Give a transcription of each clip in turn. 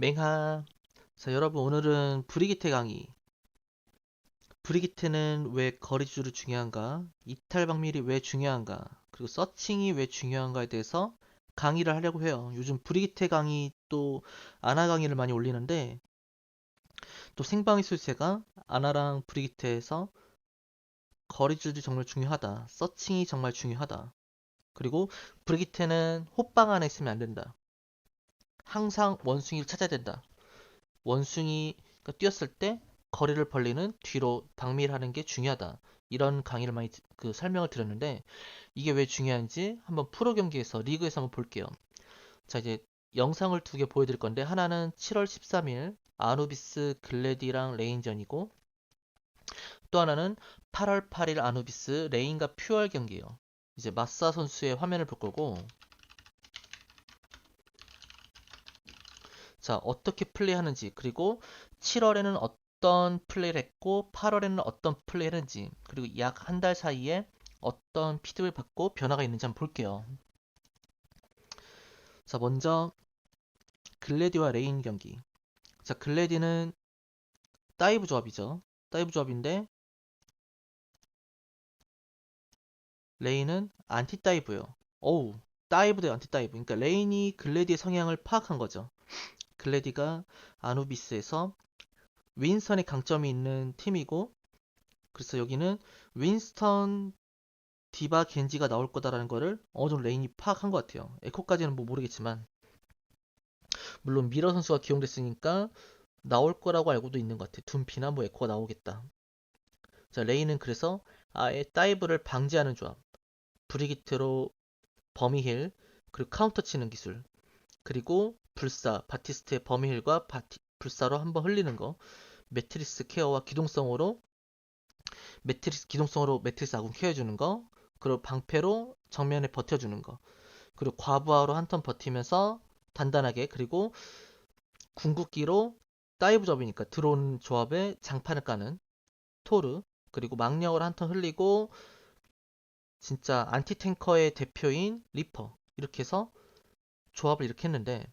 맹하. 자, 여러분 오늘은 브리기테 강의. 브리기테는 왜 거리줄이 중요한가? 이탈 방밀이 왜 중요한가? 그리고 서칭이 왜 중요한가에 대해서 강의를 하려고 해요. 요즘 브리기테 강의 또 아나 강의를 많이 올리는데 또 생방의 술세가 아나랑 브리기테에서 거리줄이 정말 중요하다. 서칭이 정말 중요하다. 그리고 브리기테는 호빵 안에 있으면 안 된다. 항상 원숭이를 찾아야 된다. 원숭이가 뛰었을 때 거리를 벌리는 뒤로 방밀하는 게 중요하다. 이런 강의를 많이 드- 그 설명을 드렸는데 이게 왜 중요한지 한번 프로 경기에서 리그에서 한번 볼게요. 자 이제 영상을 두 개 보여드릴 건데 하나는 7월 13일 아누비스 글래디랑 레인전이고 또 하나는 8월 8일 아누비스 레인과 퓨얼 경기예요. 이제 마사 선수의 화면을 볼 거고 자, 어떻게 플레이하는지, 그리고 7월에는 어떤 플레이를 했고, 8월에는 어떤 플레이를 했는지, 그리고 약 한 달 사이에 어떤 피드백을 받고 변화가 있는지 한번 볼게요. 자, 먼저 글래디와 레인 경기. 자, 글래디는 다이브 조합이죠. 다이브 조합인데 레인은 안티 다이브예요. 어우, 다이브 대 안티 다이브. 그러니까 레인이 글래디의 성향을 파악한 거죠. 글래디가 아누비스에서 윈스턴의 강점이 있는 팀이고 그래서 여기는 윈스턴 디바 겐지가 나올 거다라는 거를 어느 정도 레인이 파악한 것 같아요. 에코까지는 뭐 모르겠지만 물론 미러 선수가 기용됐으니까 나올 거라고 알고도 있는 것 같아요. 둠피나 뭐 에코가 나오겠다. 자 레인은 그래서 아예 다이브를 방지하는 조합 브리기트로 버미힐 그리고 카운터 치는 기술 그리고 불사, 바티스트의 범위힐과 바티, 불사로 한번 흘리는 거, 매트리스 케어와 기동성으로 매트리스 기동성으로 매트리스 아군 케어해주는 거, 그리고 방패로 정면에 버텨주는 거, 그리고 과부하로 한 턴 버티면서 단단하게 그리고 궁극기로 다이브 접이니까 들어오는 조합에 장판을 까는 토르, 그리고 망령을 한 턴 흘리고 진짜 안티 탱커의 대표인 리퍼. 이렇게 해서 조합을 이렇게 했는데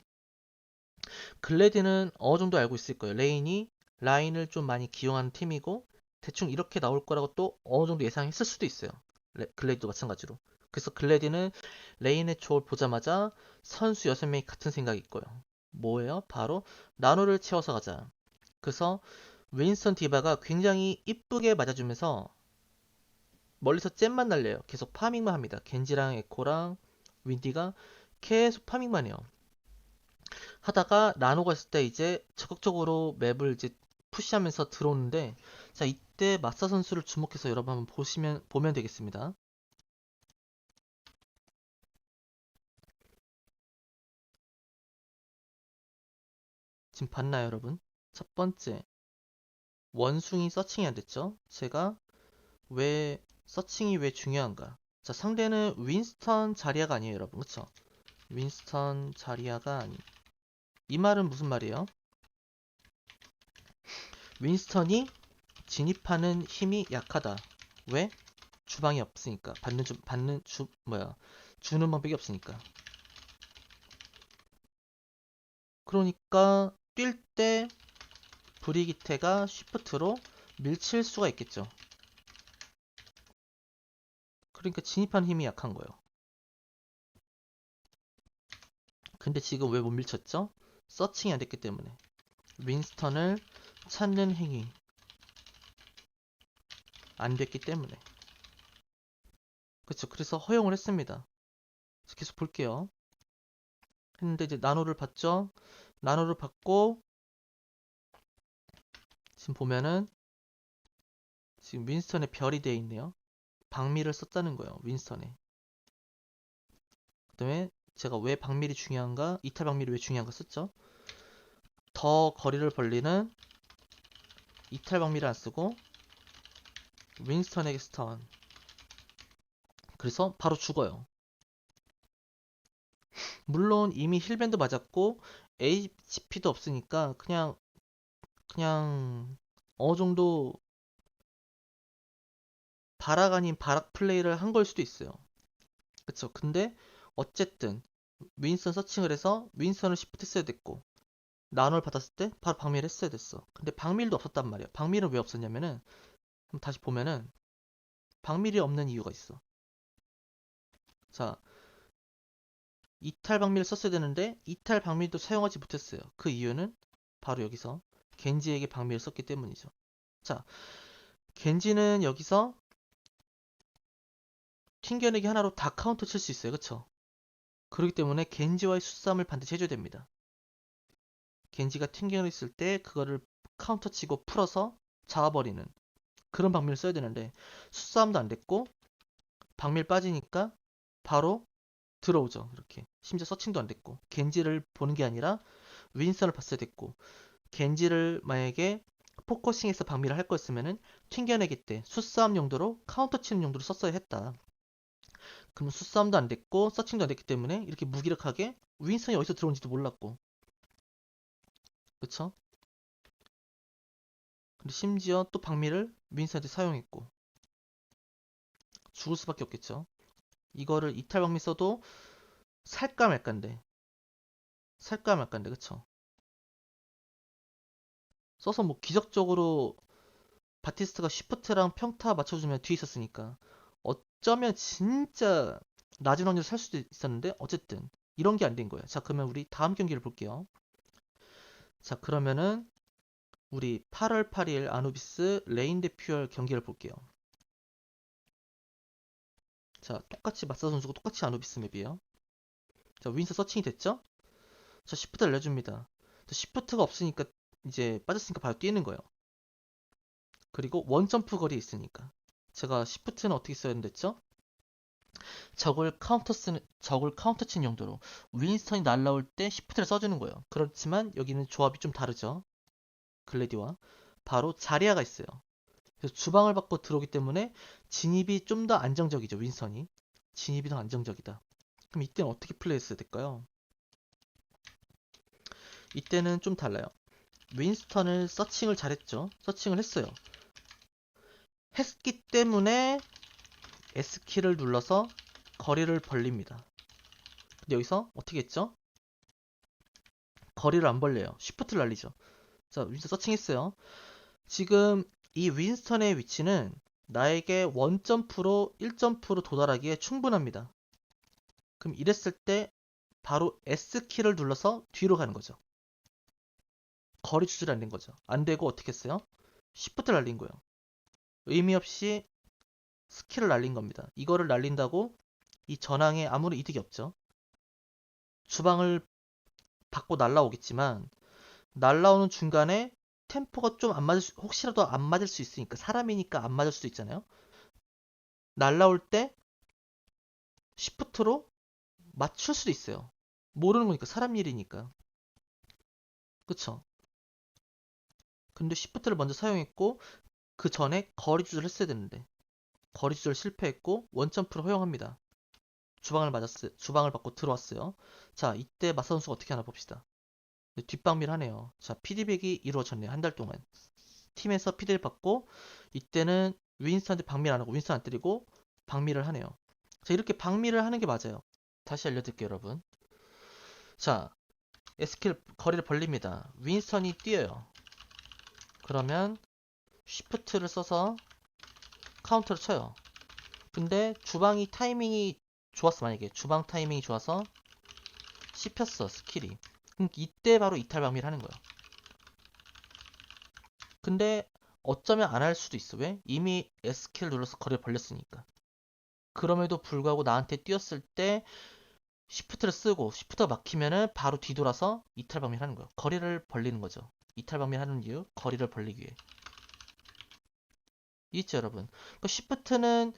글래디는 어느 정도 알고 있을 거예요. 레인이 라인을 좀 많이 기용하는 팀이고 대충 이렇게 나올 거라고 또 어느 정도 예상했을 수도 있어요. 레- 글래디도 마찬가지로. 그래서 글래디는 레인의 조를 보자마자 선수 6명이 같은 생각이 있고요. 뭐예요? 바로 나노를 채워서 가자. 그래서 윈스턴 디바가 굉장히 이쁘게 맞아주면서 멀리서 잼만 날려요. 계속 파밍만 합니다. 겐지랑 에코랑 윈디가 계속 파밍만 해요. 하다가 나노가 있을 때 이제 적극적으로 맵을 이제 푸시하면서 들어오는데 자 이때 마사 선수를 주목해서 여러분 한번 보시면 보면 되겠습니다. 지금 봤나요, 여러분? 첫 번째 원숭이 서칭이 안 됐죠? 제가 왜 서칭이 왜 중요한가? 자 상대는 윈스턴 자리아가 아니에요, 여러분, 그쵸? 윈스턴 자리아가 아니. 이 말은 무슨 말이에요? 윈스턴이 진입하는 힘이 약하다. 왜? 주방이 없으니까. 받는 주, 받는 주, 뭐야. 주는 방법이 없으니까. 그러니까 뛸 때 브리기테가 쉬프트로 밀칠 수가 있겠죠. 그러니까 진입하는 힘이 약한 거예요. 근데 지금 왜 못 밀쳤죠? 서칭이 안 됐기 때문에. 윈스턴을 찾는 행위. 안 됐기 때문에. 그쵸. 그래서 허용을 했습니다. 계속 볼게요. 했는데 이제 나노를 봤죠? 나노를 받고, 지금 보면은, 지금 윈스턴의 별이 되어 있네요. 방미를 썼다는 거예요. 윈스턴에. 그 다음에 제가 왜 방밀이 중요한가? 이탈 방밀이 왜 중요한가 썼죠? 더 거리를 벌리는 이탈 방밀을 안 쓰고 윈스턴에게 스턴. 그래서 바로 죽어요. 물론 이미 힐밴드 맞았고 HP도 없으니까 그냥 그냥 어느 정도 바락 아닌 바락 플레이를 한 걸 수도 있어요. 그쵸? 근데 어쨌든 윈스턴 서칭을 해서 윈스턴을 시프트 써야 됐고 난원을 받았을 때 바로 박밀 했어야 됐어. 근데 박밀도 없었단 말이야. 박밀은 왜 없었냐면은 다시 보면은 박밀이 없는 이유가 있어. 자, 이탈 박밀을 썼어야 되는데 이탈 박밀도 사용하지 못했어요. 그 이유는 바로 여기서 겐지에게 박밀을 썼기 때문이죠. 자, 겐지는 여기서 튕겨내기 하나로 다 카운터 칠 수 있어요. 그쵸? 그렇기 때문에 겐지와의 수싸움을 반드시 해줘야 됩니다. 겐지가 튕겨냈을 때 그거를 카운터 치고 풀어서 잡아버리는 그런 박밀을 써야 되는데 수싸움도 안 됐고 박밀 빠지니까 바로 들어오죠. 이렇게 심지어 서칭도 안 됐고 겐지를 보는 게 아니라 윈선을 봤어야 됐고 겐지를 만약에 포커싱해서 박밀을 할 거였으면은 튕겨내기 때 수싸움 용도로 카운터 치는 용도로 썼어야 했다. 그럼 수싸움도 안 됐고 서칭도 안 됐기 때문에 이렇게 무기력하게 윈선이 어디서 들어온지도 몰랐고 그쵸? 근데 심지어 또 박밀을 윈선한테 사용했고 죽을 수밖에 없겠죠. 이거를 이탈 박밀 써도 살까 말까인데 살까 말까인데 그쵸? 써서 뭐 기적적으로 바티스트가 쉬프트랑 평타 맞춰주면 뒤에 있었으니까 어쩌면 진짜 낮은 확률로 살 수도 있었는데 어쨌든 이런 게 안 된 거예요. 자 그러면 우리 다음 경기를 볼게요. 자 그러면은 우리 8월 8일 아누비스 레인 대 퓨얼 경기를 볼게요. 자 똑같이 마사 선수고 똑같이 아누비스 맵이에요. 자 윈서 서칭이 됐죠? 자 시프트 알려줍니다. 자, 시프트가 없으니까 이제 빠졌으니까 바로 뛰는 거예요. 그리고 원점프 거리에 있으니까 제가 시프트는 어떻게 써야 된댔죠? 적을 카운터 쓰는 적을 카운터 치는 용도로 윈스턴이 날라올 때 시프트를 써주는 거예요. 그렇지만 여기는 조합이 좀 다르죠. 글래디와 바로 자리아가 있어요. 그래서 주방을 받고 들어오기 때문에 진입이 좀 더 안정적이죠. 윈스턴이 진입이 더 안정적이다. 그럼 이때는 어떻게 플레이했어야 될까요? 이때는 좀 달라요. 윈스턴을 서칭을 잘했죠. 서칭을 했어요. 했기 때문에 S키를 눌러서 거리를 벌립니다. 근데 여기서 어떻게 했죠? 거리를 안 벌려요. 쉬프트를 날리죠. 자, 윈스턴 서칭했어요. 지금 이 윈스턴의 위치는 나에게 원점프로 1점프로 도달하기에 충분합니다. 그럼 이랬을 때 바로 S키를 눌러서 뒤로 가는 거죠. 거리 추출이 안 된 거죠. 안 되고 어떻게 했어요? 시프트를 날린 거예요. 의미 없이 스킬을 날린 겁니다. 이거를 날린다고 이 전황에 아무런 이득이 없죠. 주방을 받고 날라오겠지만 날라오는 중간에 템포가 좀 안 맞을 수, 혹시라도 안 맞을 수 있으니까 사람이니까 안 맞을 수도 있잖아요. 날라올 때 시프트로 맞출 수도 있어요. 모르는 거니까 사람 일이니까. 그쵸? 근데 시프트를 먼저 사용했고 그 전에 거리 조절을 했어야 되는데 거리 조절 실패했고 원점프를 허용합니다. 주방을 맞았어요. 주방을 받고 들어왔어요. 자, 이때 마사 선수가 어떻게 하나 봅시다. 뒷방밀 하네요. 자, 피드백이 이루어졌네요. 한 달 동안. 팀에서 피드를 받고 이때는 윈스턴한테 방밀 안 하고 윈스턴 안 때리고 방밀을 하네요. 자, 이렇게 방밀을 하는 게 맞아요. 다시 알려드릴게요, 여러분. 자, 에스킬 거리를 벌립니다. 윈스턴이 뛰어요. 그러면 쉬프트를 써서 카운터를 쳐요. 근데 주방이 타이밍이 좋았어 만약에 주방 타이밍이 좋아서 씹혔어 스킬이. 그럼 이때 바로 이탈 방미를 하는 거야. 근데 어쩌면 안 할 수도 있어. 왜? 이미 S키를 눌러서 거리를 벌렸으니까. 그럼에도 불구하고 나한테 뛰었을 때 시프트를 쓰고 시프트가 막히면은 바로 뒤돌아서 이탈 방미를 하는 거야. 거리를 벌리는 거죠. 이탈 방미를 하는 이유 거리를 벌리기 위해. 있죠 여러분. 그 시프트는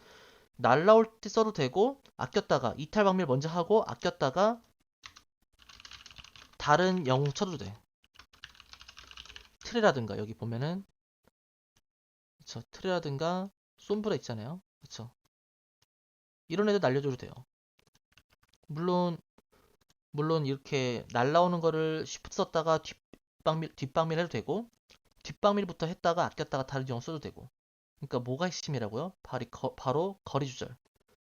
날라올 때 써도 되고 아꼈다가 이탈 방밀 먼저 하고 아꼈다가 다른 영웅 쳐도 돼. 트레라든가 여기 보면은 그쵸 트레라든가 솜브라 있잖아요. 그쵸 이런 애들 날려줘도 돼요. 물론 물론 이렇게 날라오는 거를 쉬프트 썼다가 뒷방밀 뒷방밀 해도 되고 뒷방밀부터 했다가 아꼈다가 다른 영웅 써도 되고 그러니까 뭐가 핵심이라고요? 바로, 거, 바로 거리 조절.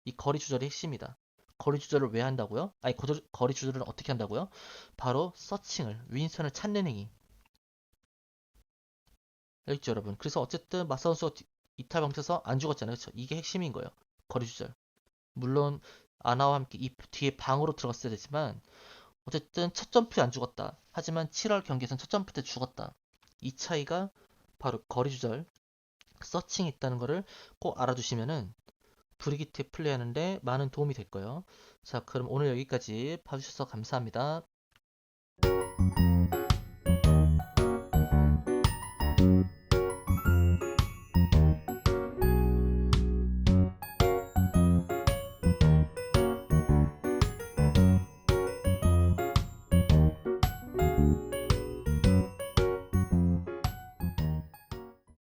이 거리 조절이 핵심이다. 거리 조절을 왜 한다고요? 아니 거리 조절을 어떻게 한다고요? 바로 서칭을 윈선을 찾는 행위. 알겠죠 여러분? 그래서 어쨌든 마사 선수가 뒤- 이탈 방쳐서 안 죽었잖아요. 그렇죠? 이게 핵심인 거예요. 거리 조절. 물론 아나와 함께 이 뒤에 방으로 들어갔어야 되지만 어쨌든 첫 점프에 안 죽었다. 하지만 7월 경기에선 첫 점프 때 죽었다. 이 차이가 바로 거리 조절, 서칭이 있다는 거를 꼭 알아두시면은 브리기트 플레이하는데 많은 도움이 될 거예요. 자, 그럼 오늘 여기까지 봐주셔서 감사합니다.